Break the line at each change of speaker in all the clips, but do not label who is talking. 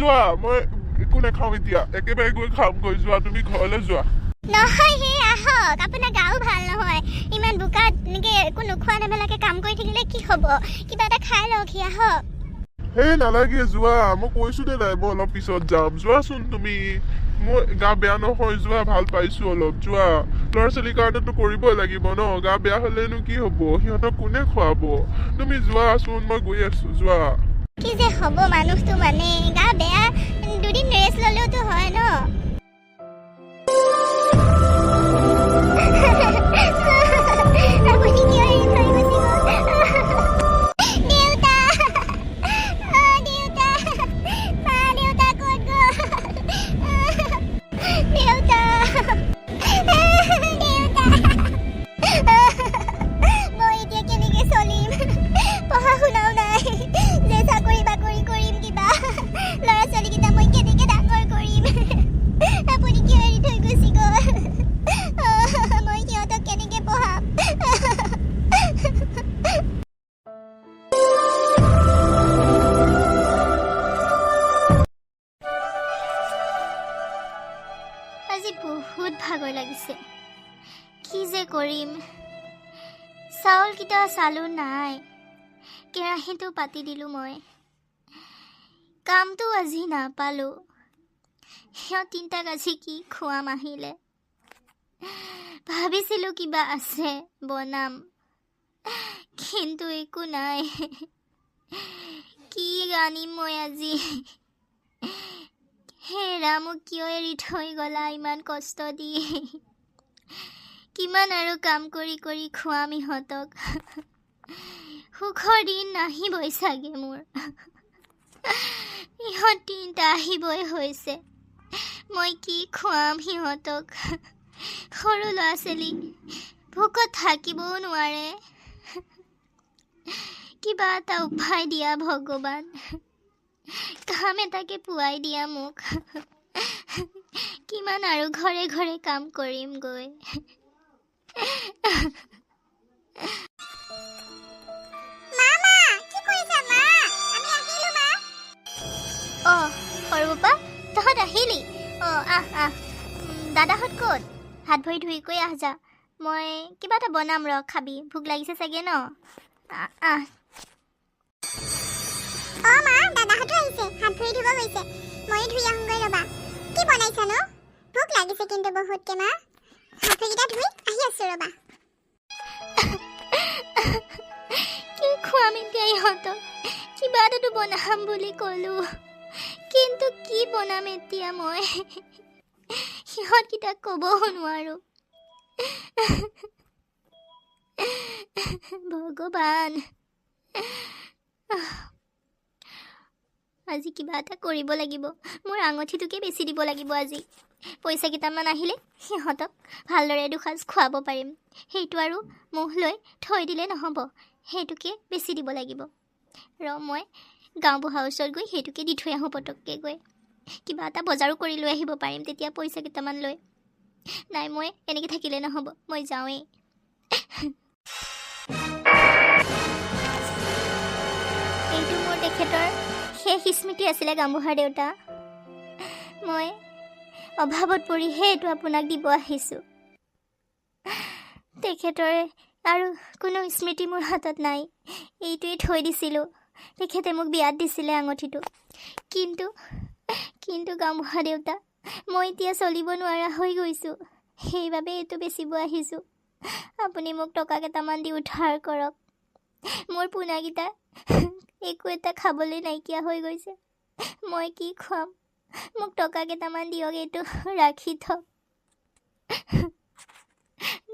যোৱা
মই
একো নাখাওঁ এতিয়া একেবাৰে গৈ খাম গৈ যোৱা তুমি ঘৰলৈ যোৱা
নহয় সেই আহক আপোনাৰ গাও ভাল নহয় ইমান বোকাত এনেকে একো নোখোৱা নেমেলাকে কাম কৰি থাকিলে কি হ'ব কিবা এটা খাই লওক সি আহক
এই নালাগে যোৱা মই কৈছো দে নাই মই অলপ পিছত যাম যোৱাচোন তুমি মোৰ গা বেয়া নহয় যোৱা ভাল পাইছো অলপ যোৱা ল'ৰা ছোৱালীৰ কাৰণেতো কৰিবই লাগিব ন গা বেয়া হলেনো কি হ'ব সিহঁতক কোনে খুৱাব তুমি যোৱাচোন মই গৈ আছো যোৱা
কি যে হ'ব মানুহটো মানে গা বেয়া দুদিন ৰেষ্ট ল'লেওতো হয় ন? কেৰাহীটো পাতি দিলোঁ মই। কামটো আজি নাপালোঁ। সিহঁত তিনিটাক আজি কি খুৱাম আহিলে? ভাবিছিলোঁ কিবা আছে, বনাম। কিন্তু একো নাই। কি আনিম মই আজি? হেৰা মোক কিয় এৰি থৈ গ'লা? ইমান কষ্ট দি। কিমান আৰু কাম কৰি কৰি খুৱাম ইহঁতক। সুখৰ দিন নাহিবই চাগে মোৰ। ইহঁত তিনিটা আহিবই হৈছে। মই কি খুৱাম সিহঁতক? সৰু ল'ৰা ছোৱালী ভোকত থাকিবও নোৱাৰে। কিবা এটা উপায় দিয়া ভগৱান। কাম এটাকে পোৱাই দিয়া মোক। কিমান আৰু ঘৰে ঘৰে কাম কৰিম গৈ তহঁত আহিলি? অ আহ আহ। দাদাহঁত ক'ত? হাত ভৰি ধুই কৰি আহ যা মই কিবা এটা বনাম ৰ খাবি। ভোক লাগিছে চাগে ন? আহ।
অ মা দাদাহঁতো আহিছে। হাত ভৰি ধুব গৈছে। ময়ো ধুই আহোঁগৈ ৰ'বা। কি বনাইছা নো ভোক লাগিছে কিন্তু বহুতকে মা। হাত ভৰিকেইটা ধুই আহি আছোঁ ৰ'বা।
কি খুৱাম এতিয়া ইহঁতক? কিবা এটাতো বনাম বুলি ক'লো। কিন্তু বনাম এতিয়া মই সিহঁতকেইটাক ক'বও নোৱাৰোঁ ভগৱান আজি কিবা এটা কৰিব লাগিব মোৰ আঙুঠিটোকে বেছি দিব লাগিব আজি পইচা কেইটামান আহিলে সিহঁতক ভালদৰে দুসাঁজ খুৱাব পাৰিম সেইটো আৰু মুখ লৈ থৈ দিলে নহ'ব সেইটোকে বেছি দিব লাগিব ৰ মই গাঁওবুঢ়াৰ ওচৰত গৈ সেইটোকে দি থৈ আহোঁ পটককৈ গৈ কিবা এটা বজাৰো কৰি লৈ আহিব পাৰিম তেতিয়া পইচা কেইটামান লৈ। নাই মই এনেকৈ থাকিলে নহ'ব মই যাওঁৱেই। এইটো মোৰ তেখেতৰ শেষ স্মৃতি আছিলে গাঁওবুঢ়াৰ দেউতা। মই অভাৱত পৰিহে এইটো আপোনাক দিব আহিছোঁ। তেখেতৰে আৰু কোনো স্মৃতি মোৰ হাতত নাই। এইটোৱেই থৈ দিছিলোঁ। তেখেতে মোক বিয়াত দিছিলে আঙুঠিটো। কিন্তু কিন্তু গাঁওবুঢ়া দেউতা, মই এতিয়া চলিব নোৱাৰা হৈ গৈছোঁ। সেইবাবে এইটো বেচিব আহিছোঁ। আপুনি মোক টকা কেইটামান দি উদ্ধাৰ কৰক। মোৰ পোনাকেইটা একো এটা খাবলৈ নাইকিয়া হৈ গৈছে। মই কি খুৱাম? মোক টকা কেইটামান দিয়ক, এইটো ৰাখি থওক।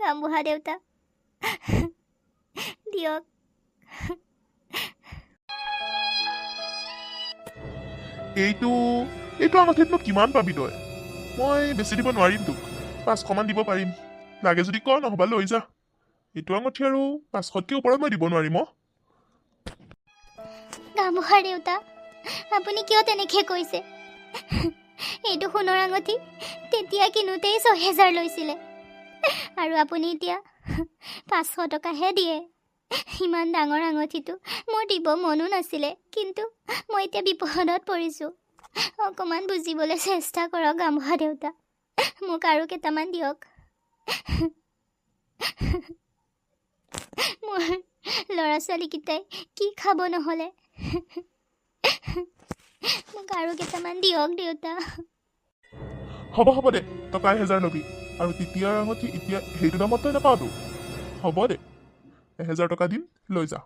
গাঁওবুঢ়া দেউতা, দিয়ক।
এইটো এইটো আঙুঠিতনো কিমান পাবি তই? মই বেছি দিব নোৱাৰিম তোক। পাঁচশমান দিব পাৰিম। লাগে যদি ক নহ'বা লৈ যা। এইটো আঙুঠি আৰু পাঁচশতকৈ ওপৰত মই দিব নোৱাৰিম অ'
গাঁওবুঢ়াৰ দেউতা আপুনি কিয় তেনেকৈ কৈছে? এইটো সোণৰ আঙুঠি তেতিয়া কিনোতেই ছহেজাৰ লৈছিলে। আৰু আপুনি এতিয়া পাঁচশ টকাহে দিয়ে। ইমান ডাঙৰ আঙুঠিটো মোৰ দিব মনো নাছিলে কিন্তু মই এতিয়া বিপদত পৰিছোঁ। অকণমান বুজিবলৈ চেষ্টা কৰক গামোহা দেউতা। মোক আৰু কেইটামান দিয়ক। মোৰ ল'ৰা ছোৱালীকেইটাই কি খাব নহ'লে? মোক আৰু কেইটামান দিয়ক দেউতা।
হ'ব হ'ব দে টকা এহেজাৰ ল'বি। আৰু তেতিয়াৰ আঙুঠি এতিয়া সেইটো দামত তই নাপাওঁতো। হ'ব দে এহেজাৰ টকা দিম লৈ যা।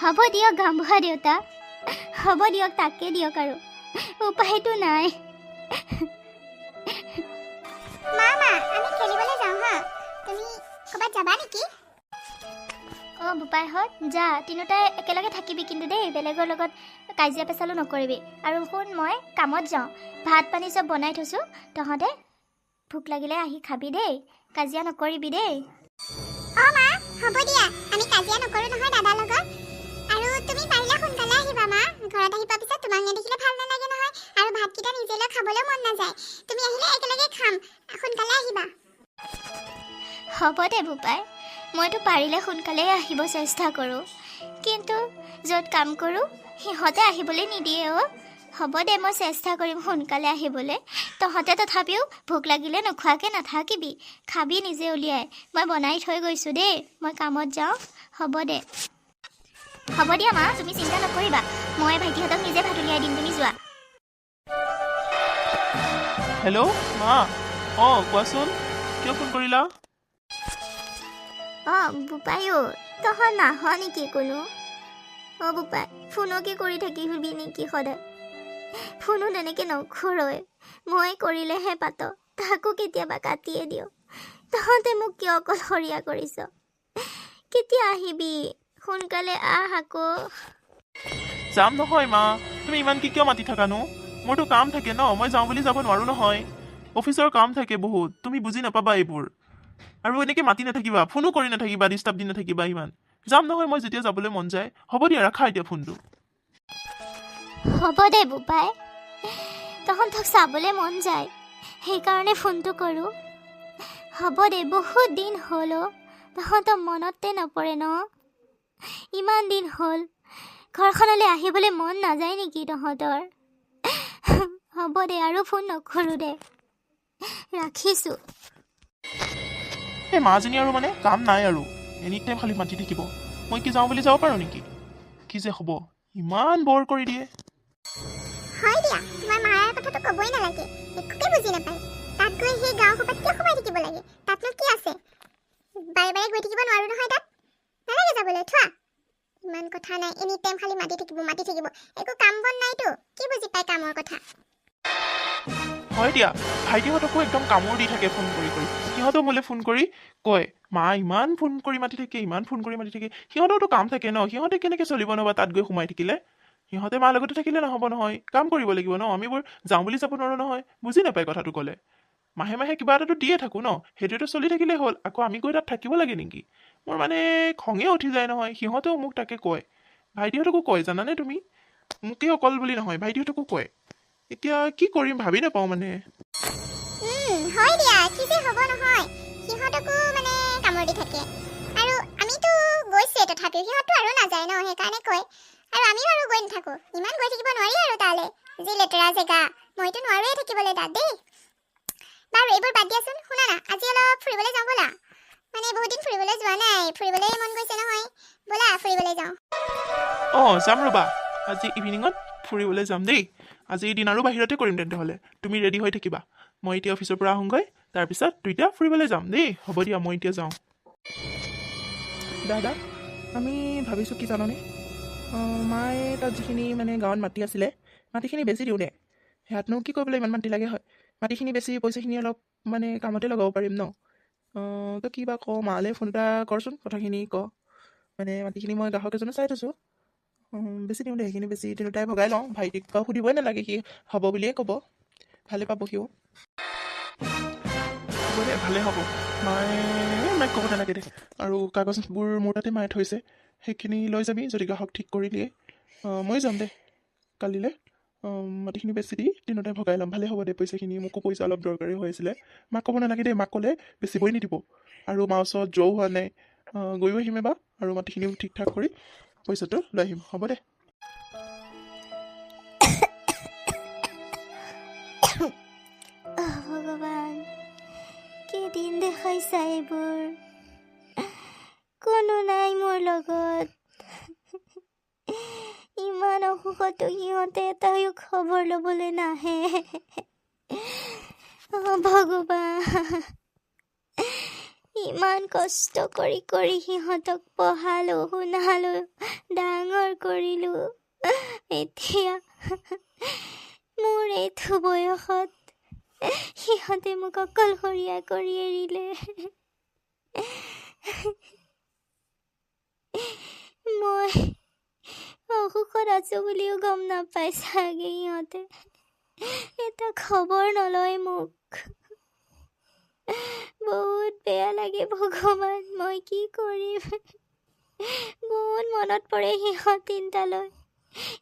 হ'ব দিয়ক গামোহা দেউতা। হ'ব দিয়ক তাকে দিয়ক আৰু। উপায়তো নাই।
মা মা আমি খেলিবলৈ যাওঁ হা। তুমি ক'ৰবাত যাবা নেকি?
অঁ বোপাইহঁত যা। তিনিওটাই একেলগে থাকিবি কিন্তু দেই। বেলেগৰ লগত কাজিয়া পেচালো নকৰিবি। আৰু শুন মই কামত যাওঁ। ভাত পানী চব বনাই থৈছোঁ। তহঁতে ভোক লাগিলে আহি খাবি দেই। কাজিয়া নকৰিবি দেই।
অঁ মা হ'ব দিয়া। আমি কাজিয়া নকৰোঁ নহয় দাদাৰ লগত। ঘৰত আহি পোৱাৰ পিছত তোমাক নেদেখিলে ভাল নালাগে নহয়। আৰু ভাতকেইটা নিজে লৈ খাবলৈও মন নাযায়। তুমি আহিলে একেলগে খাম। সোনকালে আহিবা।
হ'ব দে বোপাই। মইতো পাৰিলে সোনকালেই আহিব চেষ্টা কৰোঁ। কিন্তু য'ত কাম কৰোঁ সিহঁতে আহিবলৈ নিদিয়ে অ' হ'ব দে মই চেষ্টা কৰিম সোনকালে আহিবলৈ। তহঁতে তথাপিও ভোক লাগিলে নোখোৱাকৈ নাথাকিবি। খাবি নিজে উলিয়াই। মই বনাই থৈ গৈছোঁ দেই। মই কামত যাওঁ। হ'ব দে। হ'ব দিয়া মা তুমি চিন্তা নকৰিবা। মই ভাইটিহঁতক নিজে ভাত উলিয়াই দিম তুমি যোৱা
হেল্ল' মা অঁ কোৱাচোন কিয় ফোন কৰিলা
অঁ বোপাইও তহঁত নাহ নেকি কোনো অঁ বোপাই ফোনকে কৰি থাকিবি নেকি সদায় ফোনো তেনেকৈ নকৰয় মই কৰিলেহে পাত তাকো কেতিয়াবা কাটিয়ে দিওঁ তহঁতে মোক কিয় অকলশৰীয়া কৰিছ কেতিয়া আহিবি সোনকালে আহ আকৌ
যাম নহয় মা। তুমি ইমানকে কিয় মাতি থাকানো? মোৰতো কাম থাকে ন মই যাওঁ বুলি যাব নোৱাৰো নহয়। অফিচৰ কাম থাকে বহুত তুমি বুজি নাপাবা এইবোৰ। আৰু এনেকৈ মাতি নাথাকিবা ফোনো কৰি নাথাকিবা ডিষ্টাৰ্ব দি নাথাকিবা ইমান। যাম নহয় মই যেতিয়া যাবলৈ মন যায় হ'ব দিয়া ৰাখা এতিয়া ফোনটো।
হ'ব দে বোপাই। তহঁতক চাবলৈ মন যায় সেইকাৰণে ফোনটো কৰোঁ। হ'ব দে বহুত দিন হ'ল অ' তহঁতৰ মনতে নপৰে ন। ইমান দিন হ'ল। ঘৰখনলৈ আহিবলৈ মন নাযায় নেকি তহঁতৰ? হ'ব দে আৰু ফোন নকৰোঁ দে। ৰাখিছোঁ।
এই মাজনী আৰু মানে কাম নাই আৰু। এনি টাইম খালি মাতি থাকিব। মই কি যাওঁ বুলি যাব পাৰোঁ নেকি? কি যে হ'ব ইমান বৰ কৰি দিয়ে।
হয় দিয়া তোমাৰ মাৰ কথাটো ক'বই নালাগে। একোকে বুজি নাপায়। তাত গৈ সেই গাঁও সোপাত কিয় সোমাই থাকিব লাগে? তাতনো কি আছে? বাৰে বাৰে গৈ থাকিব নোৱাৰো নহয় তাত। নালাগে যাবলৈ থোৱা। ইমান কথা নাই এনি টাইম খালি মাতি থাকিব মাতি থাকিব। একো কাম বন নাইতো কি বুজি পায় কামৰ কথা?
হয় দিয়া ভাইটিহঁতকো একদম কামোৰ দি থাকে ফোন কৰি কৰি। সিহঁতেও মোলৈ ফোন কৰি কয় মা ইমান ফোন কৰি মাতি থাকে ইমান ফোন কৰি মাতি থাকে। সিহঁতৰতো কাম থাকে ন সিহঁতে কেনেকৈ চলিব ন তাত গৈ সোমাই থাকিলে? সিহঁতে মাৰ লগতে থাকিলে নহ'ব নহয় কাম কৰিব লাগিব ন আমিবোৰ যাওঁ বুলি যাব নোৱাৰোঁ নহয় বুজি নাপায় কথাটো ক'লে। মাহে মাহে কিবা এটাতো দিয়ে থাকোঁ ন সেইটোৱেতো চলি থাকিলেই হ'ল আকৌ আমি গৈ তাত থাকিব লাগে নেকি? মোৰ মানে খঙে উঠি যায় নহয় সিহঁতেও মোক তাকে কয় ভাইটিহঁতকো কয় জানানে তুমি? মোকেই অকল বুলি নহয় ভাইটিহঁতকো কয়। এতিয়া কি কৰিম ভাবি নাপাওঁ মানে।
বাৰু এইবোৰ বাদ দিয়াচোন শুনা না আজি অলপ ফুৰিবলৈ যাওঁ ব'লা। মানে বহুত দিন ফুৰিবলৈ যোৱা নাই। ফুৰিবলৈ মন গৈছে নহয়। ব'লা ফুৰিবলৈ যাওঁ।
অঁ যাম ৰ'বা। আজি ইভিনিঙত ফুৰিবলৈ যাম দেই। আজিৰ দিন আৰু বাহিৰতে কৰিম তেন্তে হ'লে তুমি ৰেডি হৈ থাকিবা। মই এতিয়া অফিচৰ পৰা আহোঁগৈ। তাৰপিছত দুইটা ফুৰিবলৈ যাম দেই। হ'ব দিয়া মই এতিয়া যাওঁ।
দাদা আমি ভাবিছোঁ কি জাননে? অঁ, মায়ে তাত যিখিনি মানে গাঁৱত মাটি আছিলে মাটিখিনি বেছি দিওঁ দে। সেয়াতনো কি কৰিবলৈ ইমান মাটি লাগে হয়? মাটিখিনি বেছি পইচাখিনি অলপ মানে কামতে লগাব পাৰিম ন? তই কি বা কওঁ মালৈ ফোন এটা কৰচোন কথাখিনি ক। মানে মাটিখিনি মই গ্ৰাহক এজনে চাই থৈছোঁ। বেছি দিওঁ দে সেইখিনি বেছি তিনিওটাই ভগাই লওঁ। ভাইটিক বাৰু সুধিবই নালাগে সি হ'ব বুলিয়ে ক'ব। ভালে পাব সিও।
দে ভালে হ'ব। মায়ে মাইক ক'ব নালাগে দে। আৰু কাগজবোৰ মোৰ তাতে মায়ে থৈছে। সেইখিনি লৈ যাবি যদি গ্ৰাহক ঠিক কৰি দিয়ে। মই যাম দে কালিলৈ। মাটিখিনি বেছি দি দিনতে ভগাই ল'ম। ভালেই হ'ব দে পইচাখিনি। মোকো পইচা অলপ দৰকাৰী হৈ আছিলে। মাক ক'ব নালাগে দেই মাক ক'লে বেচিবই নিদিব। আৰু মাৰ ওচৰত যোৱাও হোৱা নাই। গৈও আহিম এবাৰ আৰু মাটিখিনিও ঠিক ঠাক কৰি পইচাটো লৈ আহিম। হ'ব দে।
কোনো নাই মোৰ লগত। ইমান অসুখতো সিহঁতে এটাও খবৰ ল'বলৈ নাহে ভগৱান ইমান কষ্ট কৰি কৰি সিহঁতক পঢ়ালো শুনালো ডাঙৰ কৰিলো এতিয়া মোৰ এইটো বয়সত সিহঁতে মোক অকলশৰীয়া কৰি এৰিলে মই অসুখত আছো বুলিও গম নাপাই চাগে সিহঁতে এটা খবৰ নলয় মোক। বহুত বেয়া লাগে ভগৱান মই কি কৰিম? বহুত মনত পৰে সিহঁত তিনিটালৈ।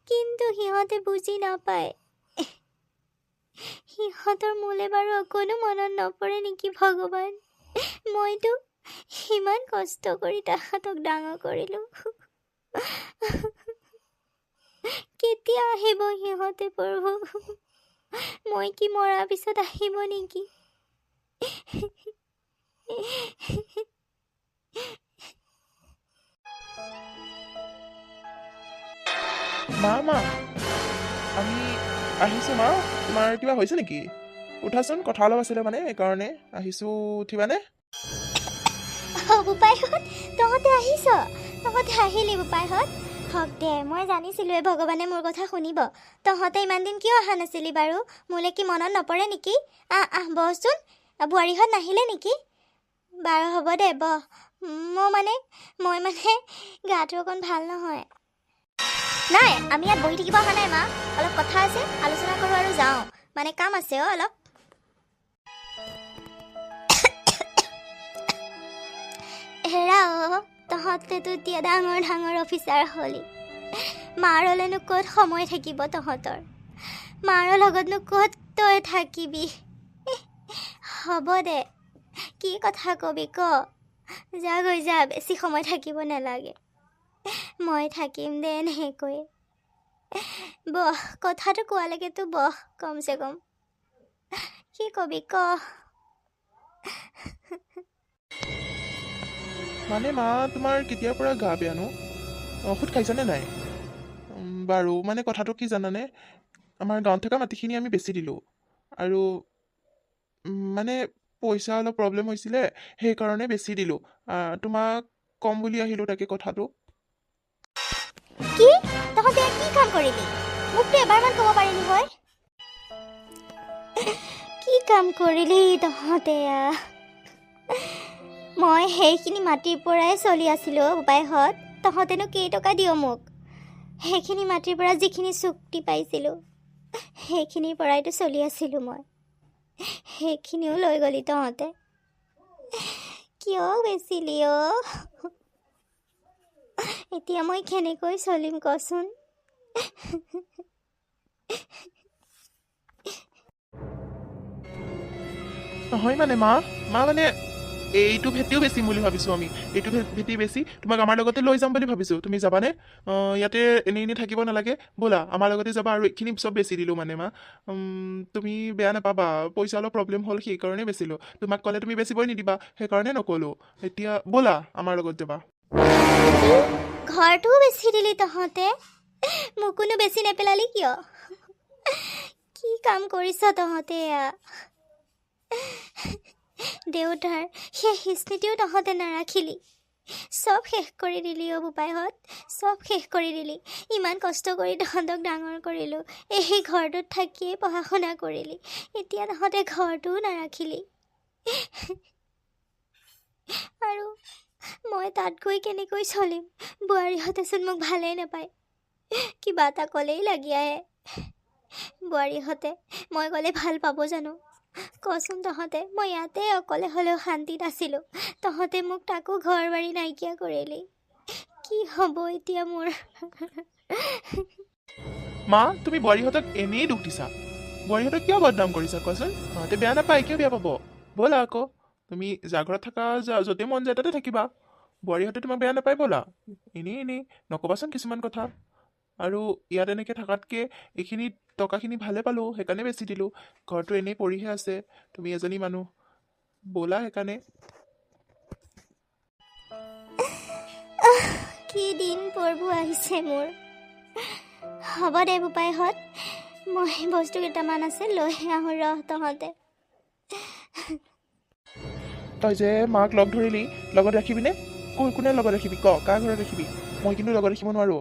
কিন্তু সিহঁতে বুজি নাপায়। সিহঁতৰ মোলে বাৰু অকণো মনত নপৰে নেকি ভগৱান? মইতো ইমান কষ্ট কৰি তাহাঁতক ডাঙৰ কৰিলোঁ। কেতিয়া আহিব সিহঁতে প্ৰভু? মই কি মৰাৰ পিছত আহিব নেকি?
মা মা আমি আহিছোঁ মা। তোমাৰ কিবা হৈছে নেকি? উঠাচোন কথা অলপ আছিলে মানে সেইকাৰণে আহিছোঁ। উঠিবানে?
বোপাইহঁত তহঁতে আহিছ? তহঁতে আহিলি বোপাইহঁত? হওক দে মই জানিছিলোঁৱে ভগৱানে মোৰ কথা শুনিব। তহঁতে ইমান দিন কিয় অহা নাছিলি বাৰু? মোলৈ কি মনত নপৰে নেকি? আহ আহ বহচোন। বোৱাৰীহঁত নাহিলে নেকি? বাৰু হ'ব দে বহ। মই মানে মই মানে গাটো অকণ ভাল নহয়। নাই আমি ইয়াত বহি থাকিব অহা নাই মা। অলপ কথা আছে আলোচনা কৰোঁ আৰু যাওঁ। মানে কাম আছে অ' অলপ। হেৰা অ' তহঁতেতো এতিয়া ডাঙৰ ডাঙৰ অফিচাৰ হ'লি। মাৰলেনো ক'ত সময় থাকিব তহঁতৰ? মাৰৰ লগতনো ক'ত তই থাকিবি? হ'ব দে। কি কথা কবি ক? যা গৈ যা বেছি সময় থাকিব নালাগে। মই থাকিম দে এনেকৈ। বহ কথাটো কোৱালৈকেতো বহ কমচে কম। কি কবি ক?
মানে মা তোমাৰ কেতিয়াৰ পৰা গা বেয়ানো ঔষধ খাইছানে নাই? বাৰু মানে কথাটো কি জানানে? আমাৰ গাঁৱত থকা মাটিখিনি আমি বেচি দিলোঁ। আৰু মানে পইচা অলপ প্ৰব্লেম হৈছিলে সেইকাৰণে বেচি দিলোঁ। তোমাক ক'ম বুলি আহিলোঁ তাকে কথাটো।
কি? কাম কৰিলি তহঁতে? মই সেইখিনি মাটিৰ পৰাই চলি আছিলোঁ বোপাইহঁত তহঁতেনো কেইটকা দিয় মোক? সেইখিনি মাটিৰ পৰা যিখিনি চুক্তি পাইছিলোঁ, সেইখিনিৰ পৰাইতো চলি আছিলোঁ মই। সেইখিনিও লৈ গ'লি তহঁতে। কিয় বেচিলি অ' এতিয়া মই কেনেকৈ চলিম কচোন?
নহয় মানে মা মা মানে এইটো ভেটিও বেচিম বুলি ভাবিছোঁ আমি। এইটো ভেটি বেচি তোমাক আমাৰ লগতে লৈ যাম বুলি ভাবিছোঁ। তুমি যাবানে? ইয়াতে এনেই এনেই থাকিব নালাগে। ব'লা আমাৰ লগতে যাবা আৰু এইখিনি চব বেচি দিলোঁ মানে মা। তুমি বেয়া নাপাবা। পইচা অলপ প্ৰব্লেম হ'ল সেইকাৰণে বেচিলোঁ। তোমাক ক'লে তুমি বেচিবই নিদিবা সেইকাৰণে নক'লোঁ। এতিয়া ব'লা আমাৰ লগত যাবা।
ঘৰটোও বেছি দিলি তহঁতে? মোকোনো বেছি নেপেলালি কিয়? কি কাম কৰিছ তহঁতে এয়া? দেউতাৰ সেই স্মৃতিও তহঁতে নাৰাখিলি। চব শেষ কৰি দিলি অ' বোপাইহঁত চব শেষ কৰি দিলি। ইমান কষ্ট কৰি তহঁতক ডাঙৰ কৰিলোঁ। এই ঘৰটোত থাকিয়েই পঢ়া শুনা কৰিলি। এতিয়া তহঁতে ঘৰটোও নাৰাখিলি। আৰু মই তাত গৈ কেনেকৈ চলিম? বোৱাৰীহঁতেচোন মোক ভালেই নাপায়। কিবা এটা ক'লেই লাগি আহে। বোৱাৰীহঁতে মই গ'লে ভাল পাব জানো? কচোন তহঁতে মই ইয়াতে অকলে হ'লেও শান্তিত আছিলোঁ। তহঁতে মোক তাকো ঘৰ বাৰী নাইকিয়া কৰিলি। কি হ'ব এতিয়া মোৰ?
মা তুমি বোৱাৰীহঁতক এনেই দুখ দিছা। বোৱাৰীহঁতক কিয় বদনাম কৰিছা কোৱাচোন? সিহঁতে বেয়া নাপায় কিয় বেয়া পাব? ব'লা আকৌ। তুমি ঘৰত থাকা য'তে মন যায় তাতে থাকিবা। বোৱাৰীহঁতে তোমাক বেয়া নাপায় ব'লা। এনেই এনেই। নক'বাচোন কিছুমান কথা। আৰু ইয়াত এনেকৈ থকাতকৈ এইখিনি টকাখিনি ভালে পালোঁ সেইকাৰণে বেছি দিলোঁ। ঘৰটো এনেই পৰিহে আছে তুমি এজনী মানুহ। ব'লা সেইকাৰণে।
কি দিন পৰবোৰ আহিছে মোৰ। হ'ব দে বোপাইহঁত মই বস্তু কেইটামান আছে লৈ আহোঁ ৰহ তহঁতে।
তই যে মাক লগ ধৰিলি লগত ৰাখিবিনে? কোন কোনে লগত ৰাখিবি? ক কাৰ ঘৰত ৰাখিবি? মই কিন্তু লগত ৰাখিব নোৱাৰোঁ।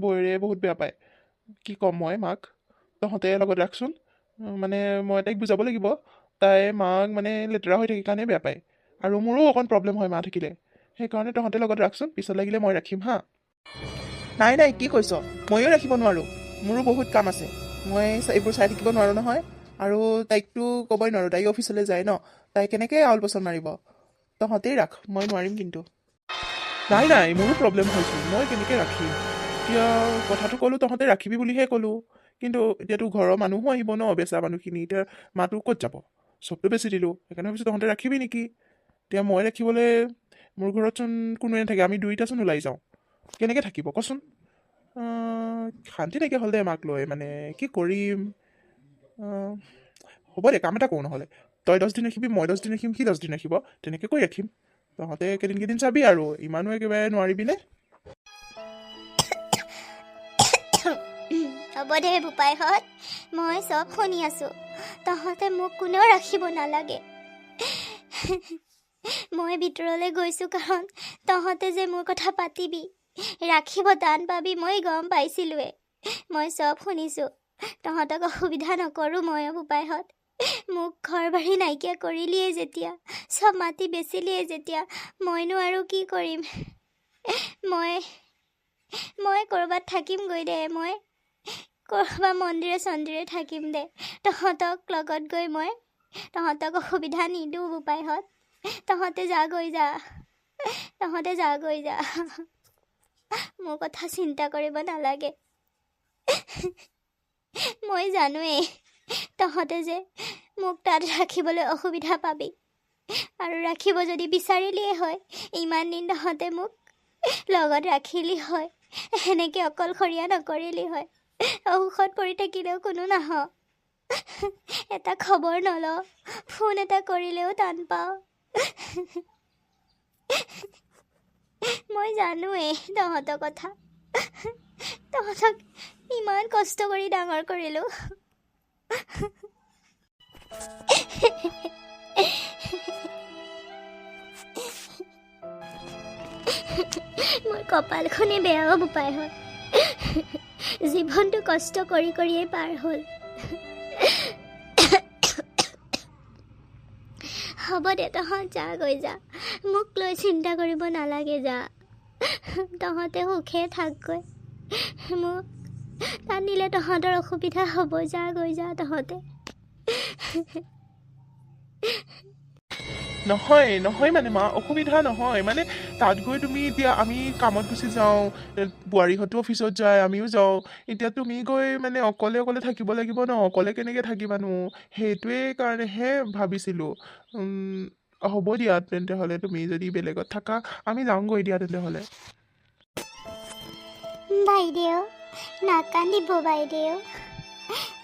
বৌৰে বহুত বেয়া পায়। কি ক'ম মই মাক? তহঁতে লগত ৰাখচোন। মানে মই তাইক বুজাব লাগিব। তাই মাক মানে লেতেৰা হৈ থাকে কাৰণে বেয়া পায়। আৰু মোৰো অকণ প্ৰব্লেম হয় মা থাকিলে। সেইকাৰণে তহঁতে লগত ৰাখচোন পিছত লাগিলে মই ৰাখিম হা। নাই নাই কি কৈছ? ময়ো ৰাখিব নোৱাৰোঁ। মোৰো বহুত কাম আছে। মই এইবোৰ চাই থাকিব নোৱাৰোঁ নহয়। আৰু তাইকতো ক'বই নোৱাৰোঁ। তাই অফিচলৈ যায় ন। তাই কেনেকৈ আউল পচন মাৰিব? তহঁতেই ৰাখ মই নোৱাৰিম কিন্তু। নাই নাই মোৰো প্ৰব্লেম হৈছিল। মই কেনেকৈ ৰাখিম? এতিয়া কথাটো ক'লোঁ তহঁতে ৰাখিবি বুলিহে ক'লোঁ। কিন্তু এতিয়াতো ঘৰৰ মানুহো আহিব ন বেচা মানুহখিনি। এতিয়া মাতো ক'ত যাব? চবটো বেছি দিলোঁ। সেইকাৰণে ভাবিছোঁ তহঁতে ৰাখিবি নেকি? এতিয়া মই ৰাখিবলৈ মোৰ ঘৰতচোন কোনোৱে নাথাকে আমি দুইটাচোন ওলাই যাওঁ। কেনেকৈ থাকিব কচোন? শান্তি নাইকিয়া হ'ল দে মাক লৈ। মানে কি কৰিম? হ'ব দে কাম এটা কৰোঁ নহ'লে। তই দহ দিন ৰাখিবি মই দহ দিন ৰাখিম সি দহ দিন ৰাখিব। তেনেকৈ কৰি ৰাখিম। তহঁতে কেইদিন কেইদিন চাবি আৰু ইমানো একেবাৰে নোৱাৰিবিনে
হ'ব দে বোপাইহঁত মই চব শুনি আছোঁ। তহঁতে মোক কোনেও ৰাখিব নালাগে। মই ভিতৰলৈ গৈছোঁ কাৰণ তহঁতে যে মোৰ কথা পাতিবি ৰাখিব টান পাবি মই গম পাইছিলোৱে। মই চব শুনিছোঁ। তহঁতক অসুবিধা নকৰোঁ ময়ো বোপাইহঁত মোক ঘৰ বাৰী নাইকিয়া কৰিলিয়ে যেতিয়া চব মাটি বেচিলিয়ে যেতিয়া মইনো আৰু কি কৰিম? মই মই ক'ৰবাত থাকিমগৈ দে মই ক'ৰবাত মন্দিৰে চন্দিৰে থাকিম দে। তহঁতক লগত গৈ মই তহঁতক অসুবিধা নিদিওঁ বোপাইহঁত। তহঁতে যা গৈ যা তহঁতে যা গৈ যা। মোৰ কথা চিন্তা কৰিব নালাগে। মই জানোৱেই। তহঁতে যে মোক তাত ৰাখিবলৈ অসুবিধা পাবি। আৰু ৰাখিব যদি বিচাৰিলিয়ে হয় ইমান দিন তহঁতে মোক লগত ৰাখিলি হয় সেনেকৈ অকলশৰীয়া নকৰিলি হয় ঔষধ পৰি থাকিলেও কোনো নাহ। এটা খবৰ নল ফোন এটা কৰিলেও টান পাওঁ। মই জানোৱেই তহঁতৰ কথা। তহঁতক ইমান কষ্ট কৰি ডাঙৰ কৰিলোঁ। মোৰ কপালখনেই বেয়াও বোপাই হয়। জীৱনটো কষ্ট কৰি কৰিয়েই পাৰ হ'ল। হ'ব দে তহঁত যা গৈ যা। মোক লৈ চিন্তা কৰিব নালাগে যা। তহঁতে সুখে থাকগৈ মোক তাত নিলে তহঁতৰ অসুবিধা হ'ব যা গৈ যা তহঁতে।
নহয় নহয় মানে মা অসুবিধা নহয়। মানে তাত গৈ তুমি এতিয়া আমি কামত গুচি যাওঁ বোৱাৰীহঁতো অফিচত যায় আমিও যাওঁ। এতিয়া তুমি গৈ মানে অকলে অকলে থাকিব লাগিব ন অকলে কেনেকৈ থাকিবানো? সেইটোৱে কাৰণেহে ভাবিছিলোঁ। হ'ব দিয়া তেন্তে হ'লে তুমি যদি বেলেগত থাকা আমি যাওঁগৈ দিয়া তেন্তে হ'লে
বাইদেউ নাকান্দিব বাইদেউ।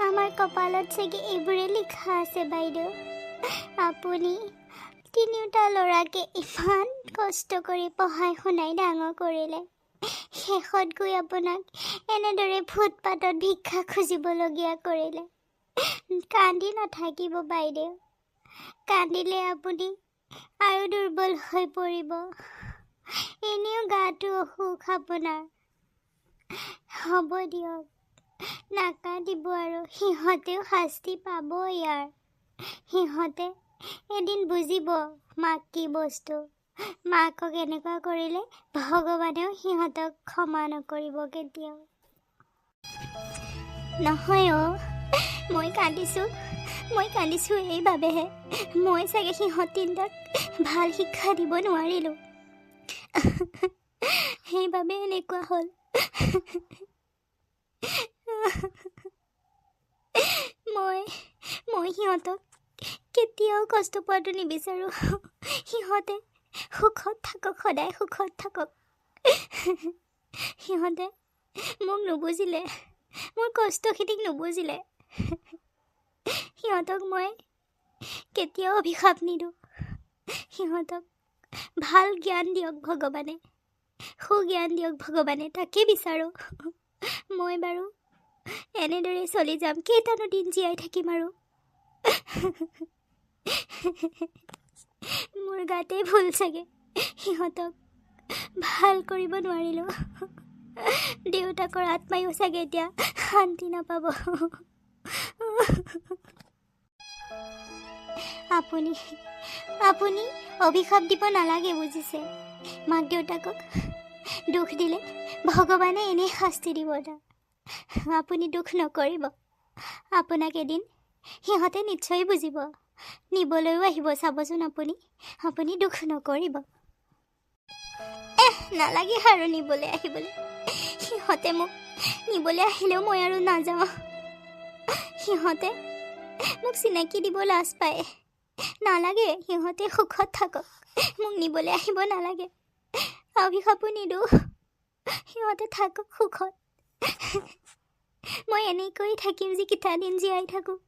আমাৰ কপালত চাগে এইবোৰে লিখা আছে বাইদেউ। আপুনি তিনিওটা ল'ৰাকে ইমান কষ্ট কৰি পঢ়াই শুনাই ডাঙৰ কৰিলে। শেষত গৈ আপোনাক এনেদৰে ফুটপাতত ভিক্ষা খুজিবলগীয়া কৰিলে। কান্দি নাথাকিব বাইদেউ। কান্দিলে আপুনি আৰু দুৰ্বল হৈ পৰিব। এনেও গাটো অসুখ আপোনাৰ। হ'ব দিয়ক। নাকান্দিব আৰু। সিহঁতেও শাস্তি পাব ইয়াৰ। সিহঁতে এদিন বুজিব মাক কি বস্তু। মাকক এনেকুৱা কৰিলে ভগৱানেও সিহঁতক ক্ষমা নকৰিব কেতিয়াও। নহয় অ' মই কান্দিছোঁ। মই কান্দিছোঁ এইবাবেহে। মই চাগে সিহঁত তিনিটাক ভাল শিক্ষা দিব নোৱাৰিলোঁ। সেইবাবে এনেকুৱা হ'ল। মই মই সিহঁতক কেতিয়াও কষ্ট পোৱাটো নিবিচাৰোঁ। সিহঁতে সুখত থাকক সদায় সুখত থাকক। সিহঁতে মোক নুবুজিলে মোৰ কষ্টখিনিক নুবুজিলে। সিহঁতক মই কেতিয়াও অভিশাপ নিদিওঁ। সিহঁতক ভাল জ্ঞান দিয়ক ভগৱানে। সুজ্ঞান দিয়ক ভগৱানে তাকেই বিচাৰোঁ। মই বাৰু এনেদৰেই চলি যাম কেইটানো দিন জীয়াই থাকিম আৰু। মোৰ গাতেই ভুল চাগে সিহঁতক ভাল কৰিব নোৱাৰিলোঁ। দেউতাকৰ আত্মায়ো চাগে এতিয়া শান্তি নাপাব। আপুনি আপুনি অভিশাপ দিব নালাগে বুজিছে? মাক দেউতাকক দুখ দিলে ভগৱানে এনেই শাস্তি দিব তাক আপুনি দুখ নকৰিব। আপোনাক এদিন সিহঁতে নিশ্চয় বুজিব। নিবলৈও আহিব চাবচোন আপুনি। আপুনি দুখ নকৰিব। এহ নালাগে আৰু নিবলৈ আহিবলৈ। সিহঁতে মোক নিবলৈ আহিলেও মই আৰু নাযাওঁ। সিহঁতে মোক চিনাকি দিব লাজ পায়। নালাগে সিহঁতে সুখত থাকক। মোক নিবলৈ আহিব নালাগে। অভিশাপো নিদো। সিহঁতে থাকক সুখত। মই এনেকৈ থাকিম যি কেইটা দিন জীয়াই থাকোঁ।